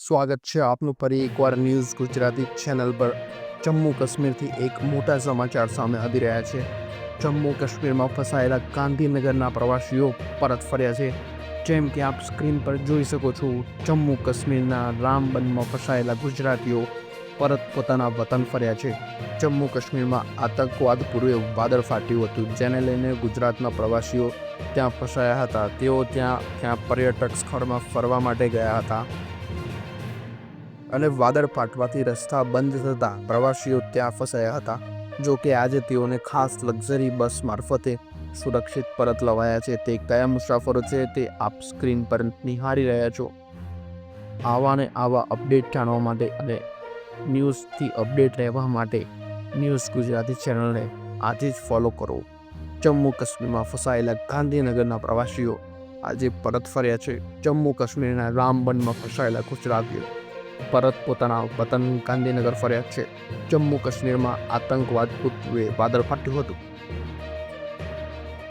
સ્વાગત છે આપનું ફરી એકવાર ન્યૂઝ ગુજરાતી ચેનલ પર. જમ્મુ કાશ્મીરથી એક મોટા સમાચાર સામે આવી રહ્યા છે. જમ્મુ કાશ્મીરમાં ફસાયેલા ગાંધીનગરના પ્રવાસીઓ પરત ફર્યા છે. જેમ કે આપ સ્ક્રીન પર જોઈ શકો છો, જમ્મુ કાશ્મીરના રામબનમાં ફસાયેલા ગુજરાતીઓ પરત પોતાના વતન ફર્યા છે. જમ્મુ કાશ્મીરમાં આતંકવાદ પૂર્વે વાદળ ફાટ્યું હતું, જેને લઈને ગુજરાતના પ્રવાસીઓ ત્યાં ફસાયા હતા. તેઓ ત્યાં ત્યાં પર્યટક સ્થળમાં ફરવા માટે ગયા હતા. અને વાદળ ફાટવાથી રસ્તા બંધ થતા પ્રવાસીઓ ત્યાં ફસાયા હતા. જો કે આજે તેઓને ખાસ લક્ઝરી બસ મારફતે સુરક્ષિત પરત લવાયા છે. તે કયા મુસાફરો છે તે આપ સ્ક્રીન પર નિહાળી રહ્યા છો. આવા ને આવા અપડેટ જાણવા માટે અને ન્યૂઝથી અપડેટ રહેવા માટે ન્યૂઝ ગુજરાતી ચેનલને આજે જ ફોલો કરો. જમ્મુ કાશ્મીરમાં ફસાયેલા ગાંધીનગરના પ્રવાસીઓ આજે પરત ફર્યા છે. જમ્મુ કાશ્મીરના રામબનમાં ફસાયેલા ગુજરાતીઓ. પરત પોતાના વતન ગાંધીનગર ફર્યા છે. જમ્મુ કાશ્મીરમાં આતંકવાદ વાદળ ફાટ્યું હતું.